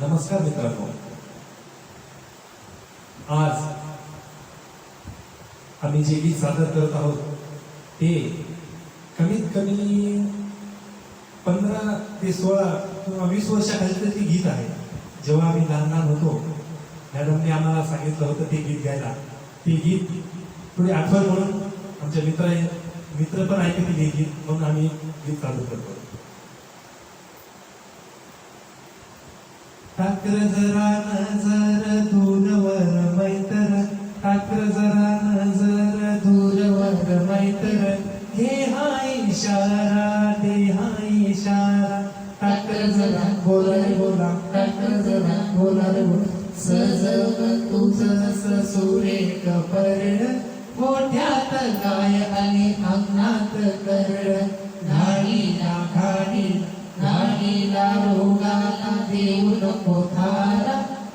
नमस्कार मित्रांनो. आज आम्ही जे गीत सादर करत आहोत ते कमीत कमी पंधरा ते सोळा किंवा वीस वर्षाखालीचं ते गीत आहे. जेव्हा आम्ही लहान लहान होतो मॅडमने आम्हाला सांगितलं होतं ते गीत गायला. ते गीत थोडी आठवण म्हणून आमच्या मित्र मित्र पण ऐकतील ते गीत म्हणून आम्ही गीत सादर करतो. ठाकर जरा नजर दूरवर मैतर ठाकर जरा नजर दूरवर मैतर. हे हा इशारा दे हा इशारा. ठाकर जरा बोला. रे बोला ठाकर जरा बोला. रे बोला सजव तुझं ससुरे परड मोठ्यात काय आणि अंगणात करड घाणीला घाणी देऊ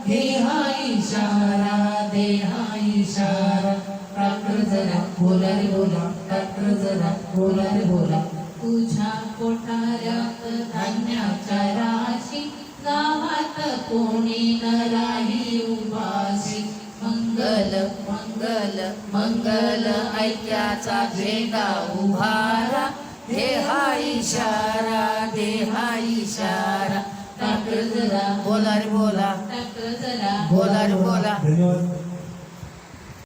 देहा इशारा देहा इशारा. टाकर जरा बोला रे बोला टाकर जरा बोला रे बोला. तुझ्या कोठाऱ्यात धान्याच्या राशी गावात कोणी न राही उपाशी. मंगल मंगल मंगल ऐक्याचा झेंडा उभारा. देहा इशारा देहा बोला रे बोला टाकर जरा बोला रे बोला धन्यवाद